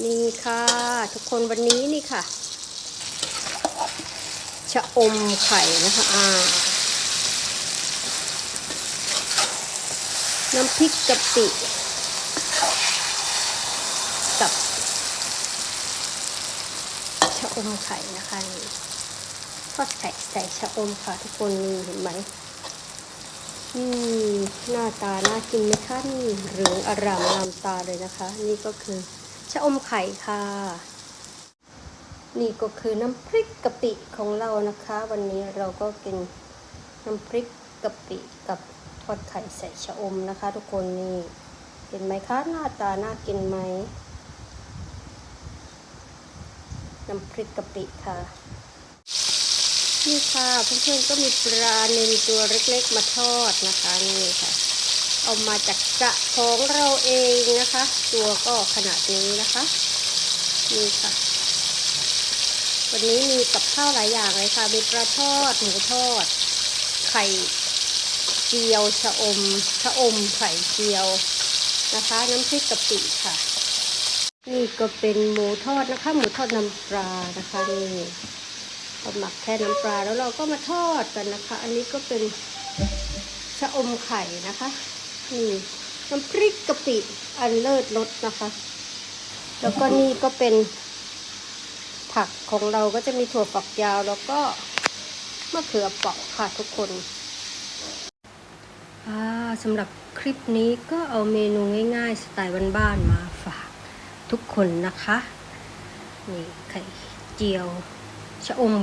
นี่ค่ะ ทุกคนวันนี้นี่ค่ะ ชะอมไข่นะคะอ่าน้ำพริกกะปิกับชะอมไข่นะคะนี่ทอดไข่ใส่ชะอมค่ะทุกคนนี่เห็นไหมอืมหน้าตาน่ากินไหมคะนี่เหลืองอร่ามงามตาเลยนะคะ นี่ก็คือ ชะอมไข่ค่ะ นี่ก็คือน้ำพริกกะปิของเรานะคะ วันนี้เราก็กินน้ำพริกกะปิกับทอดไข่ใส่ชะอมนะคะ ทุกคนนี่เห็นไหมคะหน้าตาน่ากินไหมน้ำพริกกะปิค่ะ นี่ค่ะเพื่อนๆก็มีปลาเนนตัวเล็กๆมาทอดนะคะนี่ค่ะ เอามาจากกระของเราเองนะคะ ตัวก็ขนาดนี้นะคะนี่ค่ะ วันนี้มีกับข้าวหลายอย่างเลยค่ะ มีปลาทอดหมูทอด ไข่เจียวชะอมชะอมไข่เจียวนะคะ น้ำพริกกะปิค่ะ นี่ก็เป็นหมูทอดนะคะ หมูทอดน้ำปลานะคะนี่เราหมักแค่น้ำปลาแล้วเราก็มาทอดกันนะคะ อันนี้ก็เป็นชะอมไข่นะคะ นี่ น้ำพริกกะปิอันเลิศรสนะคะ แล้วก็นี่ก็เป็นผักของเราก็จะมีถั่วฝักยาวแล้วก็มะเขือเปราะค่ะทุกคนสำหรับคลิปนี้ก็เอาเมนูง่ายๆ สไตล์บ้านๆมาฝากทุกคนนะคะ นี่ไข่เจียวชะอม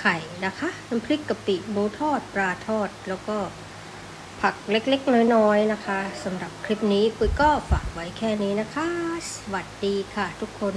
ไข่นะคะ น้ำพริกกะปิหมูทอดปลาทอดแล้วก็ ผักเล็กๆ น้อยๆนะคะสำหรับคลิปนี้ปุ้ยก็ฝากไว้แค่นี้นะคะ สวัสดีค่ะทุกคน